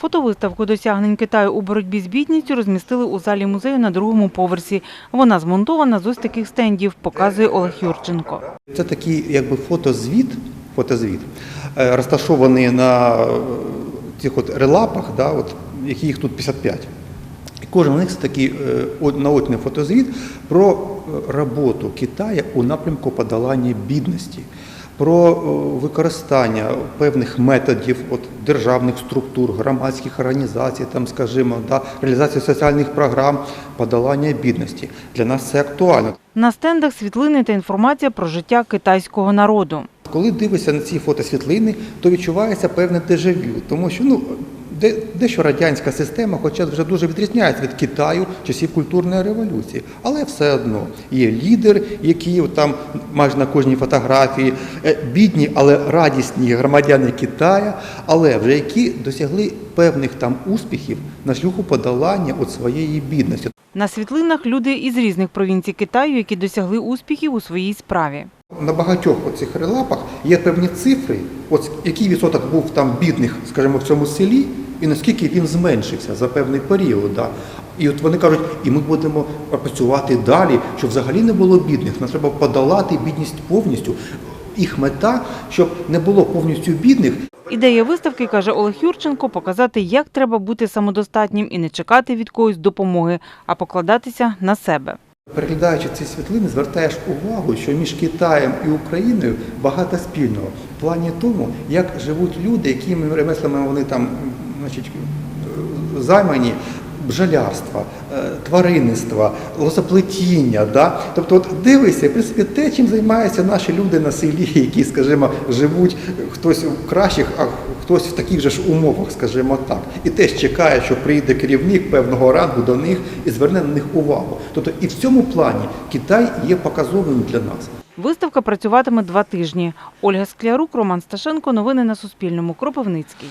Фотовиставку досягнень Китаю у боротьбі з бідністю розмістили у залі музею на другому поверсі. Вона змонтована з ось таких стендів, показує Олег Юрченко. Це такий якби фотозвіт, фотозвіт е, розташований на е, цих от релапах, да, от, які їх тут 55. І кожен з них це такий е, наочний фотозвіт про роботу Китаю у напрямку подолання бідності, про е, використання певних методів от, державних структур, громадських організацій, там, скажімо, да, реалізацію соціальних програм, подолання бідності. Для нас це актуально. На стендах світлини та інформація про життя китайського народу. Коли дивишся на ці фотосвітлини, то відчувається певне дежавю, тому що ну дещо радянська система, хоча вже дуже відрізняється від Китаю часів культурної революції, але все одно є лідер, який там майже на кожній фотографії е, бідні, але радісні громадяни Китаю, але вже які досягли певних там успіхів на шляху подолання от своєї бідності. На світлинах люди із різних провінцій Китаю, які досягли успіхів у своїй справі. На багатьох оцих релапах є певні цифри, от який відсоток був там бідних, скажімо, в цьому селі, і наскільки він зменшився за певний період. Да. І от вони кажуть, і ми будемо працювати далі, щоб взагалі не було бідних. Нам треба подолати бідність повністю. Їх мета, щоб не було повністю бідних, Ідея виставки, каже Олег Юрченко, показати, як треба бути самодостатнім і не чекати від когось допомоги, а покладатися на себе. Переглядаючи ці світлини, звертаєш увагу, що між Китаєм і Україною багато спільного в плані тому, як живуть люди, якими ремеслами вони там значить, займані. Бджолярства, е, тваринництва, лозоплетіння. Да? Тобто, от дивися, в принципі, те, чим займаються наші люди на селі, які, скажімо, живуть е, хтось в кращих, а хтось в таких же ж умовах, скажімо так. І теж чекає, що прийде керівник певного рангу до них і зверне на них увагу. Тобто і в цьому плані Китай є показовим для нас. Виставка працюватиме два тижні. Ольга Склярук, Роман Сташенко. Новини на Суспільному. Кропивницький.